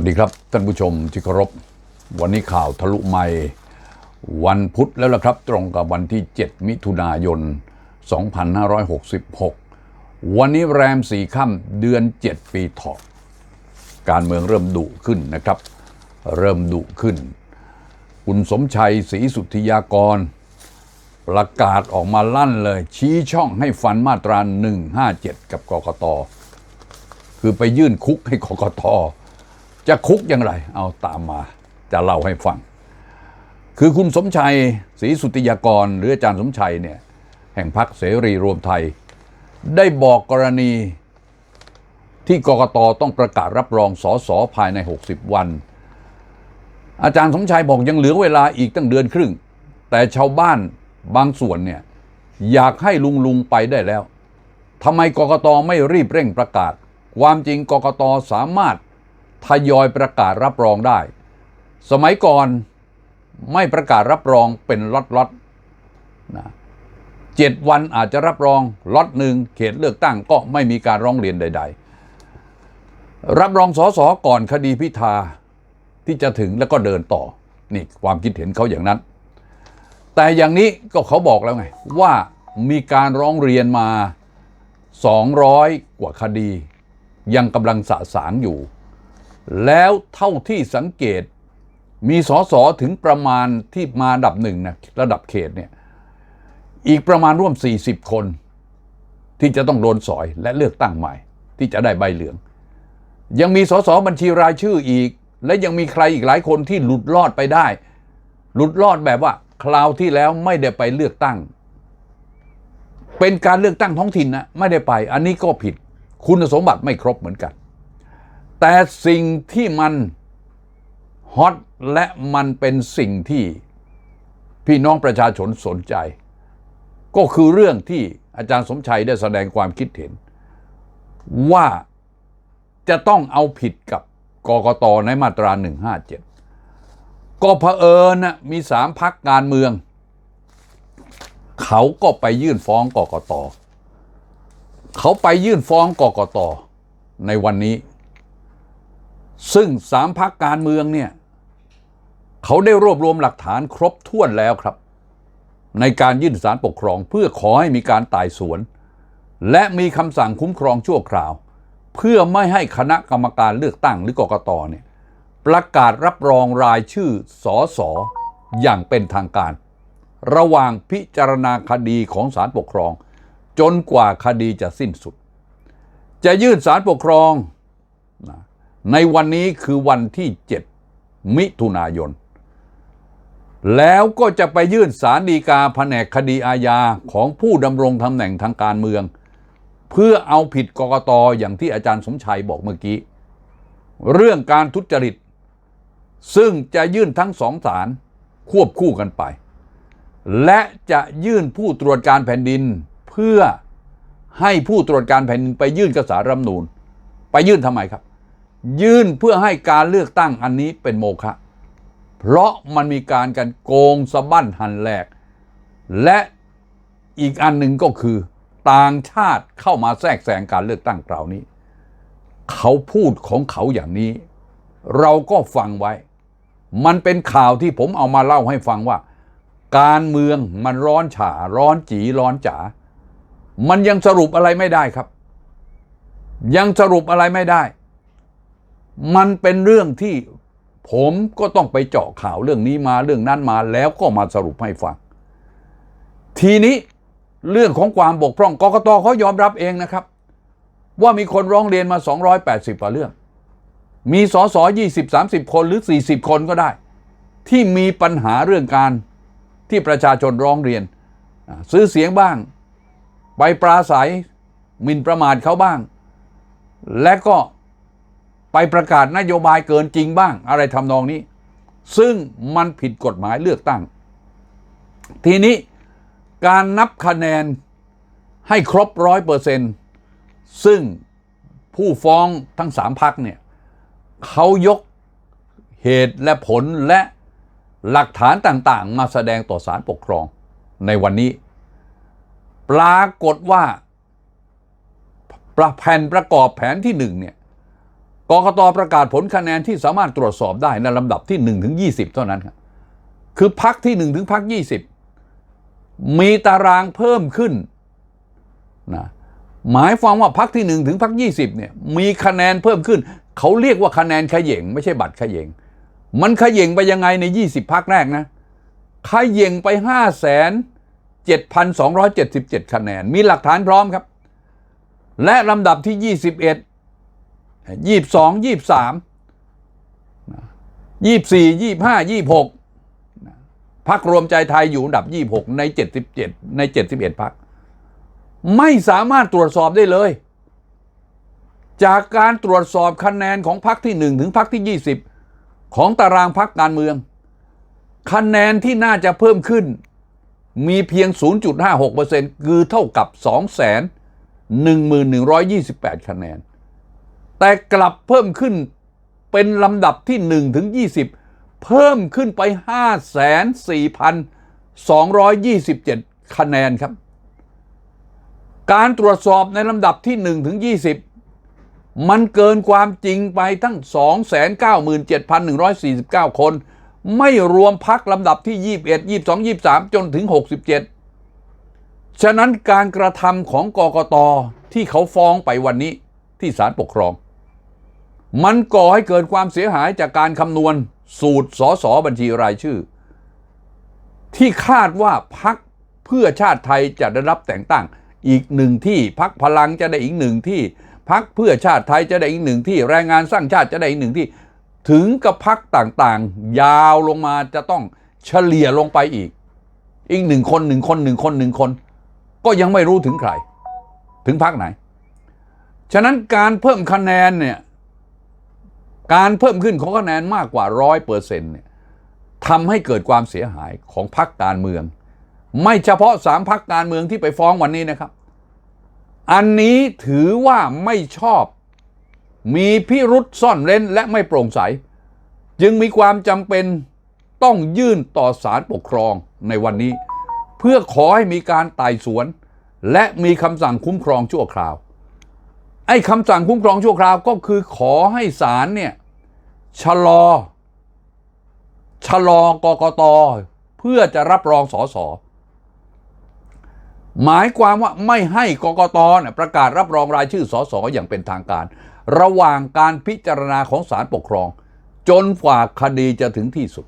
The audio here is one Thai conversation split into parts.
วัสดีครับท่านผู้ชมที่เคารพ วันนี้ข่าวทะลุไม่ วันพุธแล้วล่ะครับ ตรงกับวันที่ 7 มิถุนายน 2566 วันนี้แรมสี่ค่ำเดือน 7 ปีถาะการเมืองเริ่มดุขึ้นนะครับ เริ่มดุขึ้น คุณสมชัยศรีสุทธิยากร ประกาศออกมาลั่นเลย ชี้ช่องให้ฟันมาตรา 157 กับกกต คือไปยื่นคุกให้กกต จะคุกอย่างไร เอาตามมาจะเล่าให้ฟัง คือคุณสมชัยศรีสุติยากร หรืออาจารย์สมชัยเนี่ยแห่งพรรคเสรีรวมไทย ได้บอกกรณีที่กกตต้องประกาศรับรองสอสอภายใน 60 วัน อาจารย์สมชัยบอกยังเหลือเวลาอีกตั้งเดือนครึ่ง แต่ชาวบ้านบางส่วนเนี่ยอยากให้ลุงลุงไปได้แล้วทำไมกกตไม่รีบเร่งประกาศ ความจริงกกตสามารถ ทยอยประกาศรับรองได้ สมัยก่อนไม่ประกาศรับรองเป็นล็อตๆนะเจ็ดวันอาจจะรับรองล็อตหนึ่งเขตเลือกตั้งก็ไม่มีการร้องเรียนใด ๆ รับรองสอสอก่อนคดีพิธาที่จะถึงแล้วก็เดินต่อ นี่ความคิดเห็นเขาอย่างนั้น แต่อย่างนี้ก็เขาบอกแล้วไง ว่ามีการร้องเรียนมา 200 กว่าคดี ยังกำลังสะสางอยู่ แล้วเท่าที่สังเกตมีสอสอถึงประมาณที่มาดับหนึ่งนะระดับเขตเนี่ยอีกประมาณร่วม 40 คน ที่จะต้องโดนสอยและเลือกตั้งใหม่ ที่จะได้ใบเหลือง ยังมีสสบัญชีรายชื่ออีก และยังมีใครอีกหลายคนที่หลุดรอดไปได้ หลุดรอดแบบว่า คราวที่แล้วไม่ได้ไปเลือกตั้ง เป็นการเลือกตั้งท้องถิ่นนะไม่ได้ไป อันนี้ก็ผิด คุณสมบัติไม่ครบเหมือนกัน แต่สิ่งที่มันฮอตและมันเป็นสิ่งที่พี่น้องประชาชนสนใจ ก็คือเรื่องที่อาจารย์สมชัยได้แสดงความคิดเห็น ว่าจะต้องเอาผิดกับกกตในมาตรา 157 ก็เผอิญนะมีสามพักการเมือง เขาก็ไปยื่นฟ้องกกต เขาไปยื่นฟ้องกกตในวันนี้ ซึ่งสามพักการเมืองเนี่ยเขาได้รวบรวมหลักฐานครบถ้วนแล้วครับ ในการยื่นสารปกครองเพื่อขอให้มีการไต่สวน และมีคำสั่งคุ้มครองชั่วคราว เพื่อไม่ให้คณะกรรมการเลือกตั้งหรือกกตเนี่ยประกาศรับรองรายชื่อสอสออย่างเป็นทางการ ระหว่างพิจารณาคดีของศาลปกครอง จนกว่าคดีจะสิ้นสุด จะยื่นสารปกครอง ในวันนี้คือวันที่ 7 มิถุนายน แล้วก็จะไปยื่นสารดีกาแผนกคดีอาญาของผู้ดำรงตำแหน่งทางการเมือง เพื่อเอาผิดกกตอย่างที่อาจารย์สมชัยบอกเมื่อกี้ เรื่องการทุจริต ซึ่งจะยื่นทั้งสองศาลควบคู่กันไป และจะยื่นผู้ตรวจการแผ่นดินเพื่อให้ผู้ตรวจการแผ่นดินไปยื่นกษารัฐธรรมนูญไปยื่นทำไมครับ ยื่นเพื่อให้การเลือกตั้งอันนี้เป็นโมฆะเพราะมันมีการกันโกงสะบั้นหันแหลก และอีกอันหนึ่งก็คือ ต่างชาติเข้ามาแทรกแซงการเลือกตั้งคราวนี้ เขาพูดของเขาอย่างนี้ เราก็ฟังไว้ มันเป็นข่าวที่ผมเอามาเล่าให้ฟังว่า การเมืองมันร้อนฉาร้อนจีร้อนจ๋ามันยังสรุปอะไรไม่ได้ครับ ยังสรุปอะไรไม่ได้ มันเป็นเรื่องที่ผมก็ต้องไปเจาะข่าวเรื่องนี้มาเรื่องนั้นมาแล้วก็มาสรุปให้ฟัง ทีนี้เรื่องของความบกพร่องกกตเขายอมรับเองนะครับ ว่ามีคนร้องเรียนมา 280กว่าเรื่อง มีสอสอ20 30 คนหรือ 40 คนก็ได้ ที่มีปัญหาเรื่องการที่ประชาชนร้องเรียน ซื้อเสียงบ้าง ไปปราศัยมินประมาทเขาบ้าง และก็ ไปประกาศนโยบายเกินจริงบ้าง อะไรทำนองนี้ ซึ่งมันผิดกฎหมายเลือกตั้ง ทีนี้การนับคะแนนให้ครบร้อยเปอร์เซนซึ่งผู้ฟ้องทั้งสามพักเนี่ยเขายกเหตุและผลและหลักฐานต่างๆ มาแสดงต่อศาลปกครองในวันนี้ ปรากฏว่าประแผ่นประกอบแผนที่หนึ่งเนี่ย กกตประกาศผลคะแนนที่สามารถตรวจสอบได้ในลำดับที่1ถึง20 เท่านั้นครับคือพักที่1ถึงพัก20 มีตารางเพิ่มขึ้นนะหมายความว่าพักที่ 1 ถึงพัก20เนี่ยมีคะแนนเพิ่มขึ้น เขาเรียกว่าคะแนนขย่งไม่ใช่บัตรขย่งมันขย่งไปยังไงใน 20 พักแรกนะขย่งไป 5 7 7,277 คะแนน มีหลักฐานพร้อมครับ และลำดับที่ 21 ยี่สองยี่สามยี่สี่ยี่ห้ายี่หกพักรวมใจไทยอยู่อันดับยี่หกในเจ็ดสิบเจ็ดในเจ็ดสิบเอ็ดพัก ไม่สามารถตรวจสอบได้เลย จากการตรวจสอบคะแนนของพักที่หนึ่งถึงพักที่ยี่สิบของตารางพักการเมือง คะแนนที่น่าจะเพิ่มขึ้น มีเพียง 0.56%คือเท่ากับ 2 1 1 1 2 8 คะแนน แต่กลับเพิ่มขึ้นเป็นลำดับที่ 1 ถึง 20 เพิ่มขึ้นไป 54,227 คะแนนครับ การตรวจสอบในลำดับที่ 1 ถึง 20 มันเกินความจริงไปทั้ง 297,149 คน ไม่รวมพักลำดับที่ 21 22 23 จนถึง 67 ฉะนั้นการกระทำของกกตที่เขาฟ้องไปวันนี้ที่ศาลปกครอง มันก่อให้เกิดความเสียหายจากการคำนวณสูตรสอสอบัญชีรายชื่อ ที่คาดว่าพักเพื่อชาติไทยจะได้รับแต่งตั้ง อีกหนึ่งที่พักพลังจะได้อีกหนึ่งที่พักเพื่อชาติไทยจะได้อีกหนึ่งที่แรงงานสร้างชาติจะได้อีกหนึ่งที่ ถึงกับพักต่างๆ ยาวลงมาจะต้องเฉลี่ยลงไปอีก อีกหนึ่งคนหนึ่งคนหนึ่งคนหนึ่งคน ก็ยังไม่รู้ถึงใคร ถึงพักไหน ฉะนั้นการเพิ่มคะแนนเนี่ย การเพิ่มขึ้นของคะแนนมากกว่าร้อยเปอร์เซ็นต์เนี่ยทำให้เกิดความเสียหายของพรรคการเมือง ไม่เฉพาะสามพรรคการเมืองที่ไปฟ้องวันนี้นะครับ อันนี้ถือว่าไม่ชอบ มีพิรุษซ่อนเร้นและไม่โปร่งใส จึงมีความจำเป็นต้องยื่นต่อศาลปกครองในวันนี้ เพื่อขอให้มีการไต่สวน และมีคำสั่งคุ้มครองชั่วคราวไอ้คำสั่งคุ้มครองชั่วคราวก็คือขอให้ศาลเนี่ย ชะลอ ชะลอกกตเพื่อจะรับรองสอสอหมายความว่าไม่ให้กกตประกาศรับรองรายชื่อสอสออย่างเป็นทางการ ระหว่างการพิจารณาของศาลปกครอง จนกว่าคดีจะถึงที่สุด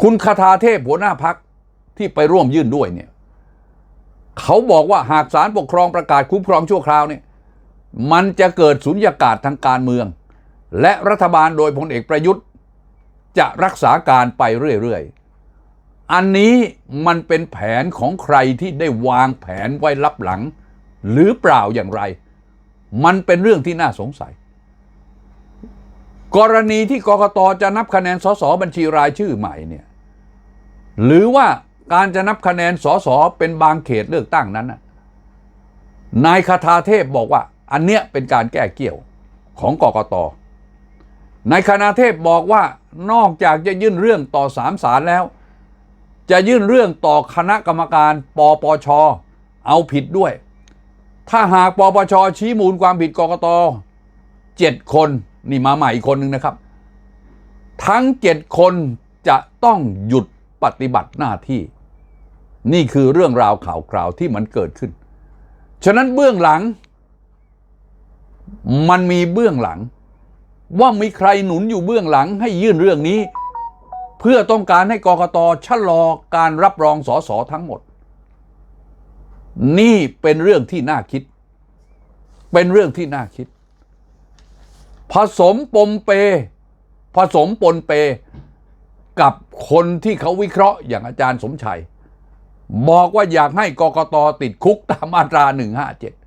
คุณคาทาเทพหัวหน้าพักที่ไปร่วมยื่นด้วยเนี่ยเขาบอกว่าหากศาลปกครองประกาศคุ้มครองชั่วคราวเนี่ยมันจะเกิดสุญญากาศทางการเมือง และรัฐบาลโดยพลเอกประยุทธ์ จะรักษาการไปเรื่อยๆ อันนี้มันเป็นแผนของใครที่ได้วางแผนไว้ลับหลัง หรือเปล่าอย่างไร มันเป็นเรื่องที่น่าสงสัย กรณีที่กกตจะนับคะแนนสสบัญชีรายชื่อใหม่เนี่ยหรือว่าการจะนับคะแนนสสเป็นบางเขตเลือกตั้งนั้นนะนายคาทาเทพบอกว่า อันเนี้ยเป็นการแก้เกี่ยวของกกต นายคณาเทพบอกว่านอกจากจะยื่นเรื่องต่อสามศาลแล้ว จะยื่นเรื่องต่อคณะกรรมการปปช เอาผิดด้วย ถ้าหากปปช ชี้มูลความผิดกกตเจ็ดคนนี่มาใหม่อีกคนหนึ่งนะครับ ทั้งเจ็ดคนจะต้องหยุดปฏิบัติหน้าที่ นี่คือเรื่องราวข่าวคราวที่มันเกิดขึ้น ฉะนั้นเบื้องหลัง มันมีเบื้องหลัง ว่ามีใครหนุนอยู่เบื้องหลังให้ยื่นเรื่องนี้ เพื่อต้องการให้กกตชะลอการรับรองสสทั้งหมด นี่เป็นเรื่องที่น่าคิด เป็นเรื่องที่น่าคิด ผสมปมเป ผสมปนเป กับคนที่เขาวิเคราะห์อย่างอาจารย์สมชัย บอกว่าอยากให้กกตติดคุกตามมาตรา157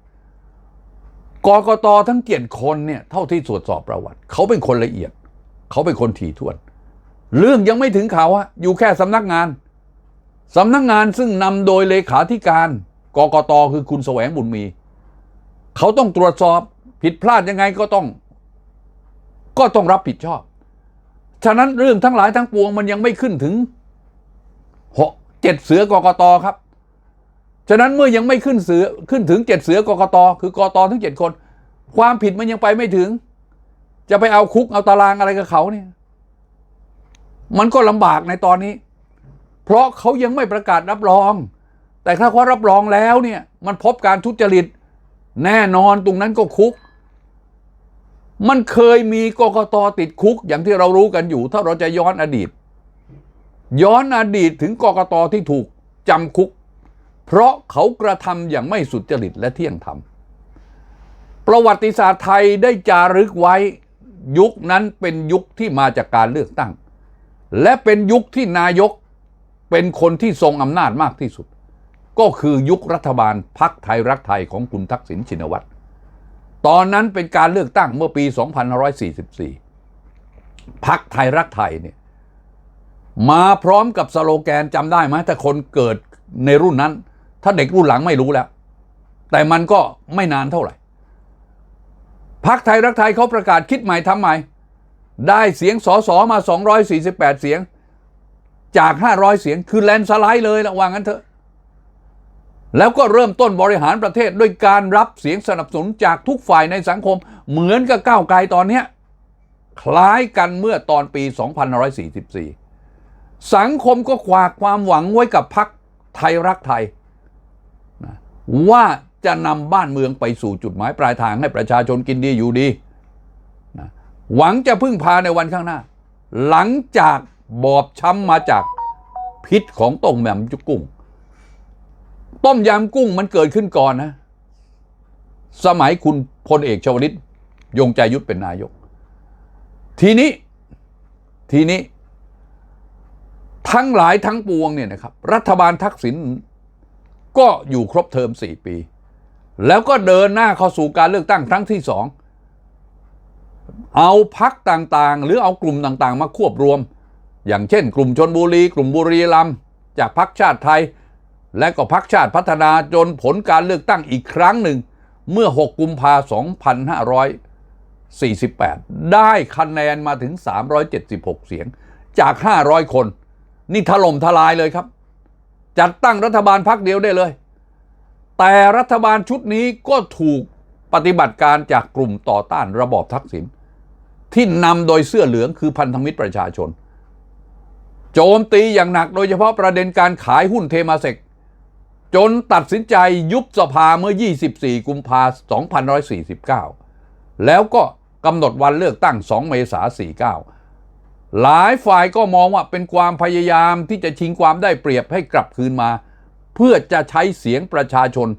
กกตทั้งเจ็ดคนเนี่ยเท่าที่ตรวจสอบประวัติ เขาเป็นคนละเอียด เขาเป็นคนถี่ถ้วน เรื่องยังไม่ถึงเขาอะอยู่แค่สำนักงานสำนักงานซึ่งนำโดยเลขาธิการกกตคือคุณแสวงบุญมี เขาต้องตรวจสอบผิดพลาดยังไงก็ต้อง ก็ต้องรับผิดชอบ ฉะนั้นเรื่องทั้งหลายทั้งปวงมันยังไม่ขึ้นถึงหกเจ็ดเสือกกตครับ ฉะนั้นเมื่อยังไม่ขึ้นเสือขึ้นถึงเจ็ดเสือกกตคือกกตทั้งเจ็ดคน ความผิดมันยังไปไม่ถึง จะไปเอาคุกเอาตารางอะไรกับเขาเนี่ยมันก็ลำบากในตอนนี้ เพราะเขายังไม่ประกาศรับรอง แต่ถ้าเขารับรองแล้วเนี่ย มันพบการทุจริต แน่นอนตรงนั้นก็คุก มันเคยมีกกตติดคุก อย่างที่เรารู้กันอยู่ ถ้าเราจะย้อนอดีต ย้อนอดีตถึงกกตที่ถูกจำคุก เพราะเขากระทำอย่างไม่สุจริตและเที่ยงธรรม ประวัติศาสตร์ไทยได้จารึกไว้ยุคนั้นเป็นยุคที่มาจากการเลือกตั้ง และเป็นยุคที่นายกเป็นคนที่ทรงอำนาจมากที่สุด ก็คือยุครัฐบาลพักไทยรักไทยของคุณทักษิณชินวัตรตอนนั้นเป็นการเลือกตั้งเมื่อปี 2544 พักไทยรักไทยเนี่ยมาพร้อมกับสโลแกนจำได้ไหมถ้าคนเกิดในรุ่นนั้น ถ้าเด็กรุ่นหลังไม่รู้แล้ว แต่มันก็ไม่นานเท่าไหร่พักไทยรักไทยเขาประกาศคิดใหม่ทำใหม่ ได้เสียงสอสอมา 248 เสียง จาก 500 เสียงคือแลนสไลด์เลยละว่างั้นเถอะ แล้วก็เริ่มต้นบริหารประเทศด้วยการรับเสียงสนับสนุนจากทุกฝ่ายในสังคม เหมือนกับก้าวไกลตอนนี้คล้ายกันเมื่อตอนปี 2544 สังคมก็ขวากความหวังไว้กับพักไทยรักไทย ว่าจะนำบ้านเมืองไปสู่จุดหมายปลายทางให้ประชาชนกินดีอยู่ดีนะหวังจะพึ่งพาในวันข้างหน้า หลังจากบอบช้ำมาจากพิษของต้มแหมจุกุ้ง ต้มยำกุ้งมันเกิดขึ้นก่อนนะ สมัยคุณพลเอกชวลิตยงใจยุทธเป็นนายก ทีนี้ทีนี้ ทั้งหลายทั้งปวงเนี่ยนะครับ รัฐบาลทักษิณ ก็อยู่ครบเทอมสี่ปี แล้วก็เดินหน้าเข้าสู่การเลือกตั้งครั้งที่สองเอาพักต่างๆ หรือเอากลุ่มต่างๆ มาควบรวม อย่างเช่น กลุ่มชนบุรี กลุ่มบุรีรัมย์จากพักชาติไทย และก็พักชาติพัฒนาจนผลการเลือกตั้งอีกครั้งหนึ่ง เมื่อ 6 กุมภาพันธ์2548 ได้คะแนนมาถึง 376 เสียงจาก 500 คน นี่ถล่มทลายเลยครับ จัดตั้งรัฐบาลพักเดียวได้เลย แต่รัฐบาลชุดนี้ก็ถูกปฏิบัติการจากกลุ่มต่อต้านระบอบทักษิณที่นำโดยเสื้อเหลืองคือพันธมิตรประชาชน โจมตีอย่างหนักโดยเฉพาะประเด็นการขายหุ้นเทมาเซกจนตัดสินใจยุบสภาเมื่อ 24 กุมภาพันธ์ 2549 แล้วก็กำหนดวันเลือกตั้ง 2 เมษายน49 หลายฝ่ายก็มองว่าเป็นความพยายามที่จะชิงความได้เปรียบให้กลับคืนมา เพื่อจะใช้เสียงประชาชน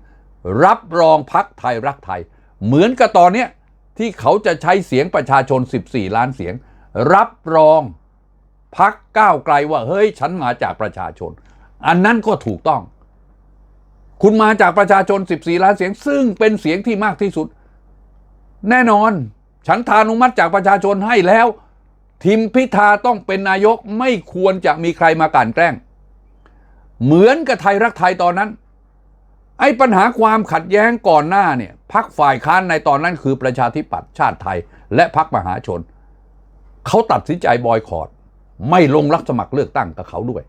รับรองพักไทยรักไทย เหมือนกับตอนนี้ที่เขาจะใช้เสียงประชาชน 14 ล้านเสียง รับรองพักก้าวไกลว่าเฮ้ยฉันมาจากประชาชน อันนั้นก็ถูกต้อง คุณมาจากประชาชน 14 ล้านเสียง ซึ่งเป็นเสียงที่มากที่สุด แน่นอน ฉันทานุมัติจากประชาชนให้แล้ว ทีมพิธาต้องเป็นนายกไม่ควรจะมีใครมากลั่นแกล้ง เหมือนกับไทยรักไทยตอนนั้น ไอ้ปัญหาความขัดแย้งก่อนหน้าเนี่ยพักฝ่ายค้านในตอนนั้นคือประชาธิปัตย์ชาติไทย และพักมหาชน เขาตัดสินใจบอยคอรดไม่ลงรับสมัครเลือกตั้งกับเขาด้วย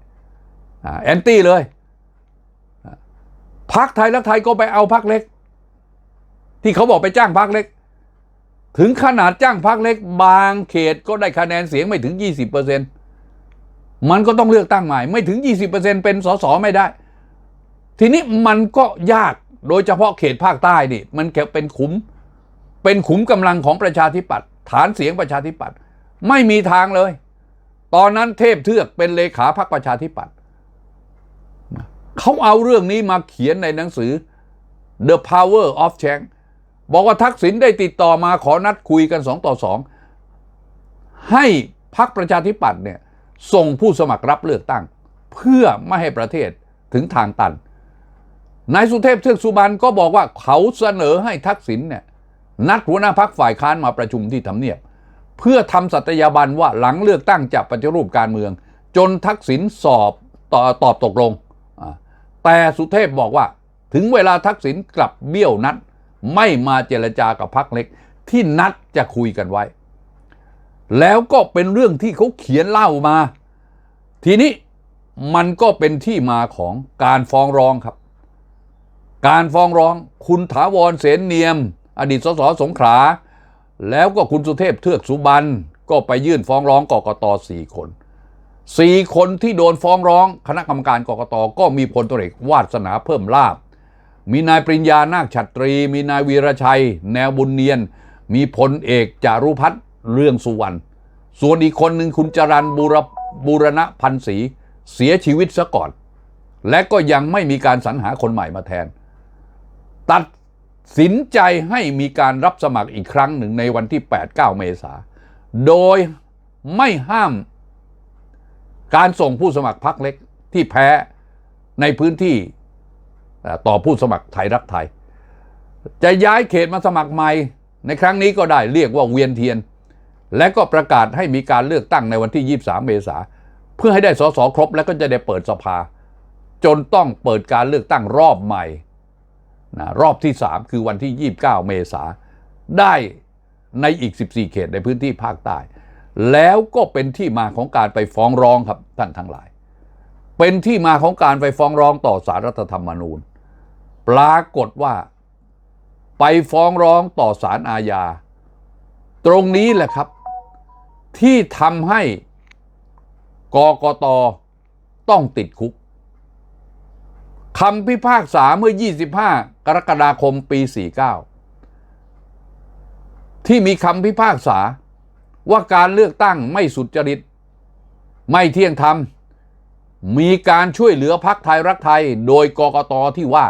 แอนตี้เลยพักไทยรักไทยก็ไปเอาพักเล็ก ที่เขาบอกไปจ้างพักเล็ก ถึงขนาดจ้างพักเล็กบางเขตก็ได้คะแนนเสียงไม่ถึง 20%มันก็ต้องเลือกตั้งใหม่ ไม่ถึง 20%เป็นสสไม่ได้ ทีนี้มันก็ยากโดยเฉพาะเขตภาคใต้นี่มันเป็นขุม เป็นขุมกำลังของประชาธิปัตย์ฐานเสียงประชาธิปัตย์ไม่มีทางเลย ตอนนั้นเทพเทือกเป็นเลขาพรรคประชาธิปัตย์เขาเอาเรื่องนี้มาเขียนในหนังสือ The Power of Change บอกว่าทักษิณได้ติดต่อมาขอนัดคุยกันสองต่อสองให้พรรคประชาธิปัตย์เนี่ยส่งผู้สมัครรับเลือกตั้ง เพื่อไม่ให้ประเทศถึงทางตันนายสุเทพเทือกสุบรรณก็บอกว่าเขาเสนอให้ทักษิณเนี่ยนัดหัวหน้าพักฝ่ายค้านมาประชุมที่ทำเนียบ เพื่อทำสัตยาบันว่าหลังเลือกตั้งจะปฏิรูปการเมือง จนทักษิณสอบตอตอบตกลง แต่สุเทพบอกว่าถึงเวลาทักษิณกลับเบี้ยวนัด ไม่มาเจรจากับพักเล็ก ที่นัดจะคุยกันไว้ แล้วก็เป็นเรื่องที่เขาเขียนเล่ามา ทีนี้มันก็เป็นที่มาของการฟ้องร้องครับ การฟ้องร้องคุณถาวรเสนเนียม อดีตสสสงขลาแล้วก็คุณสุเทพเทือกสุบรรณก็ไปยื่นฟ้องร้องกกตสี่คนสี่คนที่โดนฟ้องร้อง คณะกรรมการกกตก็มีพลตรเอกวาสนาเพิ่มลาบ มีนายปริญญานาคฉัตรี มีนายวีรชัย แนวบุญเนียน มีพลเอกจารุพัฒน์เรื่องสุวรรณส่วนอีกคนหนึ่งคุณจรันบูรบูรณพันศรีเสียชีวิตซะก่อน และก็ยังไม่มีการสรรหาคนใหม่มาแทน ตัดสินใจให้มีการรับสมัครอีกครั้งหนึ่งในวันที่ 8-9 เมษา โดยไม่ห้ามการส่งผู้สมัครพรรคเล็กที่แพ้ในพื้นที่ ต่อผู้สมัครไทยรักไทย จะย้ายเขตมาสมัครใหม่ ในครั้งนี้ก็ได้เรียกว่าเวียนเทียน และก็ประกาศให้มีการเลือกตั้งในวันที่ 23 เมษาเพื่อให้ได้สสครบแล้วก็จะได้เปิดสภา จนต้องเปิดการเลือกตั้งรอบใหม่นะรอบที่ 3 คือวันที่ 29 เมษาได้ในอีก 14 เขตในพื้นที่ภาคใต้ แล้วก็เป็นที่มาของการไปฟ้องร้องครับท่านทั้งหลาย เป็นที่มาของการไปฟ้องร้องต่อสารรัฐธรรมนูญ ปรากฏว่า ไปฟ้องร้องต่อศาลอาญา ตรงนี้แหละครับ ที่ทำให้กกตต้องติดคุกคำพิพากษาเมื่อ 25 กรกฎาคมปี 49 ที่มีคำพิพากษาว่าการเลือกตั้งไม่สุจริต ไม่เที่ยงธรรม มีการช่วยเหลือพักไทยรักไทย โดยกกตที่ว่า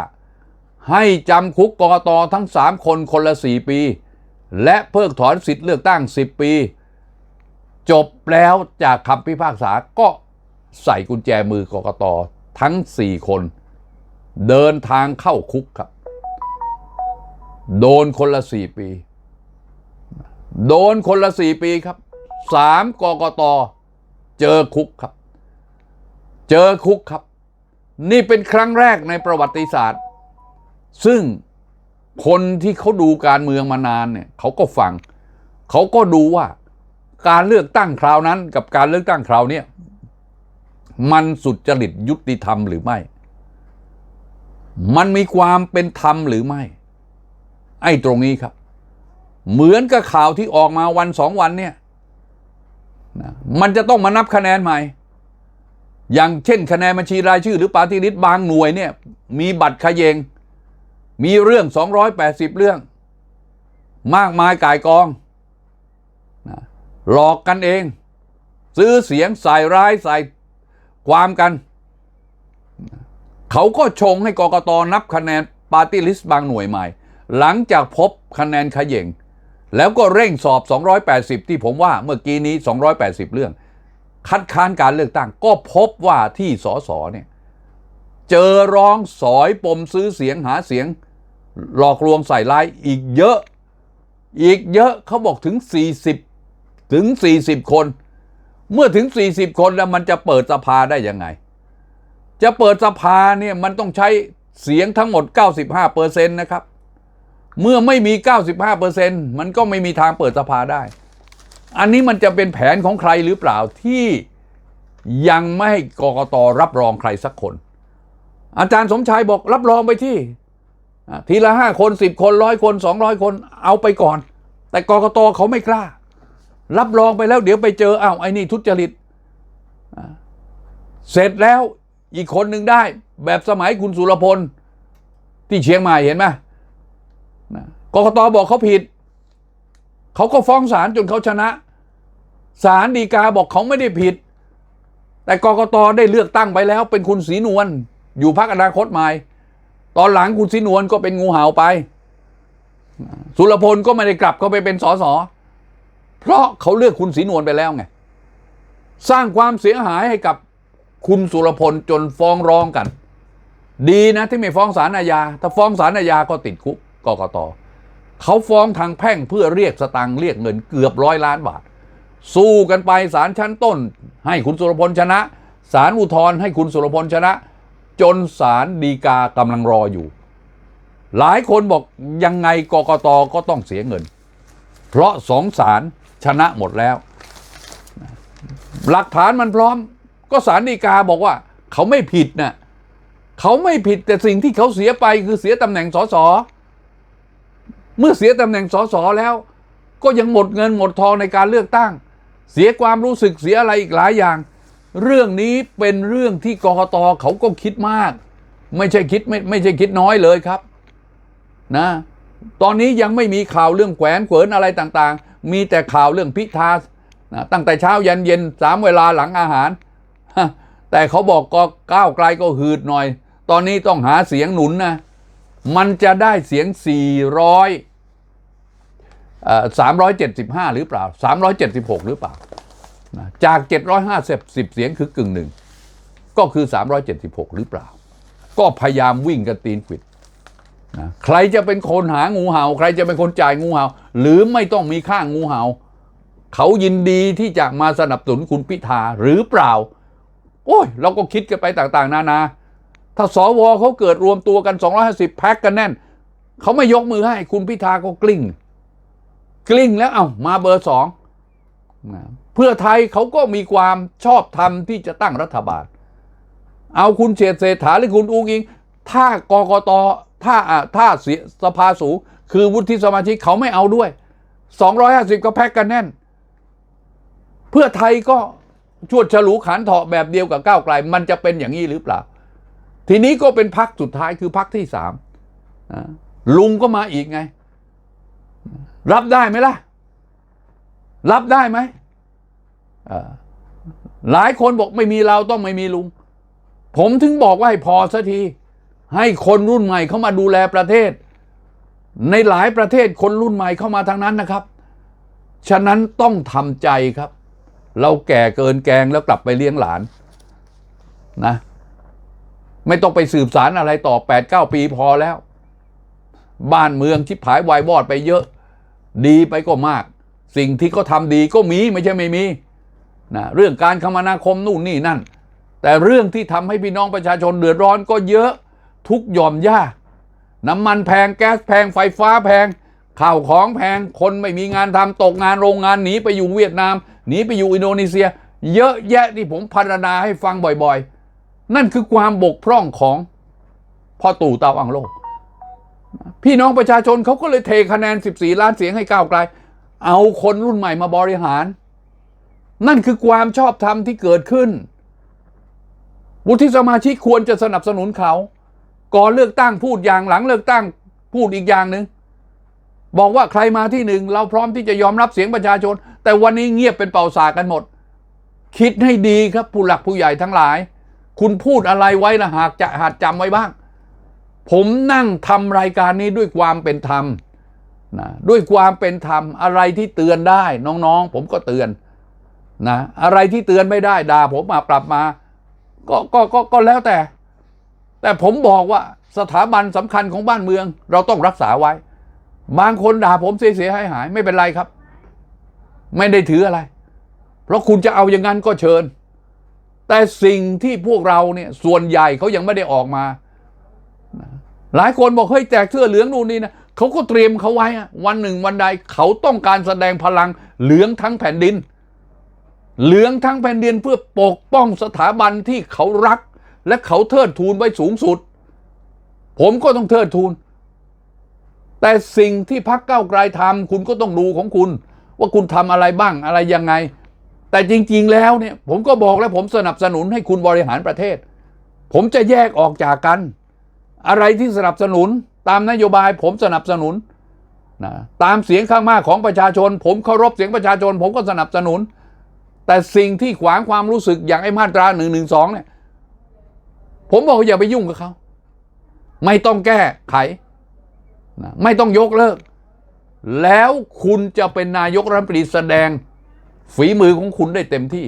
ให้จำคุกกกตทั้ง 3 คนคนละ 4 ปี และเพิกถอนสิทธิ์เลือกตั้ง 10 ปี จบแล้วจากคำพิพากษาก็ใส่กุญแจมือกกตทั้ง 4 คน เดินทางเข้าคุกครับ โดนคนละ 4 ปี โดนคนละ 4 ปีครับ 3กกตเจอคุกครับ เจอคุกครับ นี่เป็นครั้งแรกในประวัติศาสตร์ ซึ่งคนที่เขาดูการเมืองมานานเนี่ยเขาก็ฟัง เขาก็ดูว่าการเลือกตั้งคราวนั้น กับการเลือกตั้งคราวนี้มันสุจริตยุติธรรมหรือไม่ มันมีความเป็นธรรมหรือไม่ ไอ้ตรงนี้ครับ เหมือนกับข่าวที่ออกมาวันสองวันเนี่ยนะมันจะต้องมานับคะแนนใหม่ อย่างเช่นคะแนนบัญชีรายชื่อหรือปาร์ตี้ลิสต์บางหน่วยเนี่ย มีบัตรขยเยง มีเรื่อง 280 เรื่อง มากมายก่ายกอง หลอกกันเอง ซื้อเสียงใส่ร้ายใส่ความกัน เขาก็ชงให้กกตนับคะแนนปาร์ตี้ลิสต์บางหน่วยใหม่ หลังจากพบคะแนนขย่ง แล้วก็เร่งสอบ 280 ที่ผมว่าเมื่อกี้นี้ 280 เรื่อง คัดค้านการเลือกตั้ง ก็พบว่าที่สสเนี่ย เจอร้องสอยปมซื้อเสียงหาเสียง หลอกลวงใส่ร้ายอีกเยอะ อีกเยอะเขาบอกถึง 40 ถึง 40 คน เมื่อถึง 40 คนแล้วมันจะเปิดสภาได้ยังไง จะเปิดสภาเนี่ยมันต้องใช้เสียงทั้งหมด 95%นะครับ เมื่อไม่มี 95%มันก็ไม่มีทางเปิดสภาได้ อันนี้มันจะเป็นแผนของใครหรือเปล่าที่ยังไม่ให้กกตรับรองใครสักคน อาจารย์สมชายบอกรับรองไปที่ ทีละห้าคนสิบคนร้อยคนสองร้อยคนเอาไปก่อน แต่กรกตเขาไม่กล้า รับรองไปแล้วเดี๋ยวไปเจออ้าวไอ้นี่ทุจริตเสร็จแล้วอีกคนหนึ่งได้ แบบสมัยคุณสุรพล ที่เชียงใหม่เห็นไหมนะกตบอกเขาผิด เขาก็ฟ้องศาลจนเขาชนะศาลฎีกาบอกเขาไม่ได้ผิด แต่กรกตได้เลือกตั้งไปแล้ว เป็นคุณศรีนวลอยู่พักอนาคตใหม่ ตอนหลังคุณศรีนวลก็เป็นงูเห่าไป สุรพลก็ไม่ได้กลับเข้าไปเป็นสสเพราะเขาเลือกคุณศรีนวลไปแล้วไง สร้างความเสียหายให้กับคุณสุรพลจนฟ้องร้องกัน ดีนะที่ไม่ฟ้องศาลอาญา ถ้าฟ้องศาลอาญาก็ติดคุกกกตเขาฟ้องทางแพ่งเพื่อเรียกสตังเรียกเงินเกือบร้อยล้านบาท สู้กันไปศาลชั้นต้น ให้คุณสุรพลชนะศาลอุทธรณ์ให้คุณสุรพลชนะ จนศาลฎีกากำลังรออยู่ หลายคนบอกยังไงกกตก็ต้องเสียเงิน เพราะสองศาลชนะหมดแล้ว หลักฐานมันพร้อม ก็ศาลฎีกาบอกว่า เขาไม่ผิดน่ะเขาไม่ผิดแต่สิ่งที่เขาเสียไปคือเสียตำแหน่งสสเมื่อเสียตำแหน่งสสแล้ว ก็ยังหมดเงินหมดทองในการเลือกตั้ง เสียความรู้สึกเสียอะไรอีกหลายอย่าง เรื่องนี้เป็นเรื่องที่กกตเขาก็คิดมาก ไม่ใช่คิดไม่ไม่ใช่คิดน้อยเลยครับ นะ ตอนนี้ยังไม่มีข่าวเรื่องแขวนเขวนอะไรต่างๆ มีแต่ข่าวเรื่องพิธานะตั้งแต่เช้ายันเย็นสามเวลาหลังอาหาร แต่เขาบอกก็ก้าวไกลก็หืดหน่อย ตอนนี้ต้องหาเสียงหนุนนะ มันจะได้เสียง 400 375 หรือเปล่า 376 หรือเปล่า จาก 750 เสียงคือกึ่งหนึ่ง ก็คือ 376 หรือเปล่า ก็พยายามวิ่งกันตีนขิดนะใครจะเป็นคนหางูเห่า ใครจะเป็นคนจ่ายงูเห่า หรือไม่ต้องมีข้างงูเห่า เขายินดีที่จะมาสนับสนุนคุณพิธาหรือเปล่า โอ้ย เราก็คิดกันไปต่างๆ นานา ถ้าสวเขาเกิดรวมตัวกัน 250 แพ็กกันแน่น เขาไม่ยกมือให้คุณพิธาก็กลิ้ง กลิ้งแล้วเอา้ามาเบอร์สอง เพื่อไทยเขาก็มีความชอบธรรมที่จะตั้งรัฐบาล เอาคุณเฉดเศรษฐาหรือคุณอุ้งอิง ถ้ากกตถ้าถ้าเสียสภาสูง คือวุฒิสมาชิกเขาไม่เอาด้วย 250 ก็แพ็กกันแน่น เพื่อไทยก็ชวดฉลูขันเถาะแบบเดียวกับก้าวไกล มันจะเป็นอย่างนี้หรือเปล่า ทีนี้ก็เป็นพักสุดท้ายคือพักที่สามลุงก็มาอีกไง รับได้ไหมล่ะ รับได้ไหมหลายคนบอกไม่มีเราต้องไม่มีลุง ผมถึงบอกว่าให้พอสักที ให้คนรุ่นใหม่เข้ามาดูแลประเทศ ในหลายประเทศคนรุ่นใหม่เข้ามาทางนั้นนะครับ ฉะนั้นต้องทำใจครับ เราแก่เกินแกงแล้วกลับไปเลี้ยงหลานนะ ไม่ต้องไปสืบสารอะไรต่อ8ปดเปีพอแล้ว บ้านเมืองที่ผายวายวอดไปเยอะ ดีไปก็มาก สิ่งที่เขาทำดีก็มีไม่ใช่ไม่มีนะเรื่องการคมนาคมนู่นนี่นั่น แต่เรื่องที่ทำให้พี่น้องประชาชนเดือดร้อนก็เยอะทุกหย่อมย่าน้ำมันแพงแก๊สแพงไฟฟ้าแพงข้าวของแพงคนไม่มีงานทำตกงานโรงงานหนีไปอยู่เวียดนามหนีไปอยู่อินโดนีเซีย เยอะแยะที่ผมพรรณนาให้ฟังบ่อยๆ นั่นคือความบกพร่องของพ่อตู่เตาอังโลก พี่น้องประชาชนเขาก็เลยเทคะแนน 14 ล้านเสียงให้ก้าวไกล เอาคนรุ่นใหม่มาบริหาร นั่นคือความชอบธรรมที่เกิดขึ้น วุฒิสมาชิกควรจะสนับสนุนเขา ก่อนเลือกตั้งพูดอย่างหลังเลือกตั้งพูดอีกอย่างหนึ่งบอกว่าใครมาที่หนึ่งเราพร้อมที่จะยอมรับเสียงประชาชน แต่วันนี้เงียบเป็นเป่าสากันหมด คิดให้ดีครับผู้หลักผู้ใหญ่ทั้งหลาย คุณพูดอะไรไว้นะหากจะหัดจำไว้บ้าง ผมนั่งทำรายการนี้ด้วยความเป็นธรรม นะด้วยความเป็นธรรมอะไรที่เตือนได้น้องๆ ผมก็เตือนนะอะไรที่เตือนไม่ได้ด่าผมมาปรับมา ก็ก็ก็ก็แล้วแต่ แต่ผมบอกว่าสถาบันสำคัญของบ้านเมือง เราต้องรักษาไว้ บางคนด่าผมเสียหายหายไม่เป็นไรครับ ไม่ได้ถืออะไร เพราะคุณจะเอาอย่างนั้นก็เชิญ แต่สิ่งที่พวกเราเนี่ยส่วนใหญ่เขายังไม่ได้ออกมาหลายคนบอกเฮ้ยแจกเสื้อเหลืองนู่นนี่นะ เขาก็เตรียมเขาไว้วันหนึ่งวันใดเขาต้องการแสดงพลังเหลืองทั้งแผ่นดิน เหลืองทั้งแผ่นดินเพื่อปกป้องสถาบันที่เขารัก และเขาเทิดทูนไว้สูงสุด ผมก็ต้องเทิดทูน แต่สิ่งที่พักเก้าไกลทำคุณก็ต้องดูของคุณ ว่าคุณทำอะไรบ้างอะไรยังไง แต่จริง ๆ แล้วเนี่ย ผมก็บอกแล้วผมสนับสนุนให้คุณบริหารประเทศ ผมจะแยกออกจากกัน อะไรที่สนับสนุน ตามนโยบายผมสนับสนุนนะตามเสียงข้างมากของประชาชน ผมเคารพเสียงประชาชน ผมก็สนับสนุน แต่สิ่งที่ขวางความรู้สึกอย่างไอ้มาตราหนึ่งหนึ่งสองเนี่ย ผมบอกอย่าไปยุ่งกับเขาไม่ต้องแก้ไขนะไม่ต้องยกเลิก แล้วคุณจะเป็นนายกรัฐมนตรีแสดงฝีมือของคุณได้เต็มที่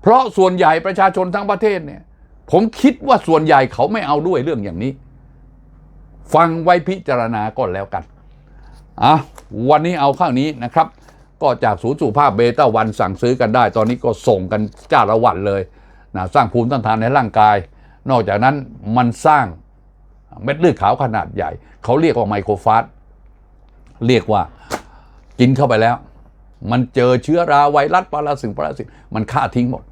เพราะส่วนใหญ่ประชาชนทั้งประเทศเนี่ย ผมคิดว่าส่วนใหญ่เขาไม่เอาด้วยเรื่องอย่างนี้ ฟังไว้พิจารณาก็แล้วกันอะวันนี้เอาข้างนี้นะครับ ก็จากศูนย์สุภาพเบต้าวันสั่งซื้อกันได้ ตอนนี้ก็ส่งกันจ้าละวันเลยนะสร้างภูมิต้านทานในร่างกาย นอกจากนั้นมันสร้างเม็ดเลือดขาวขนาดใหญ่ เขาเรียกว่าไมโครฟาสเรียกว่ากินเข้าไปแล้ว มันเจอเชื้อราไวรัสปรสิตปรสิตมันฆ่าทิ้งหมด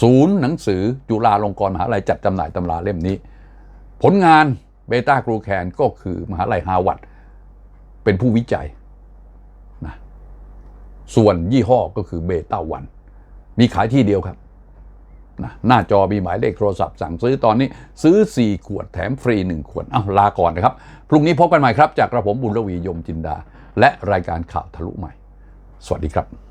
ศูนย์หนังสือจุฬาลงกรณ์มหาลัยจัดจำหน่ายตำราเล่มนี้ ผลงานเบต้ากรูแคนก็คือมหาลัยฮาร์วาร์ดเป็นผู้วิจัยนะส่วนยี่ห้อก็คือเบต้าวัน มีขายที่เดียวครับนะหน้าจอมีหมายเลขโทรศัพท์สั่งซื้อตอนนี้ซื้อ 4 ขวดแถมฟรี 1 ขวด เอาลาก่อนนะครับ พรุ่งนี้พบกันใหม่ครับ จากกระผมบุญระวียมจินดา และรายการข่าวทะลุใหม่ สวัสดีครับ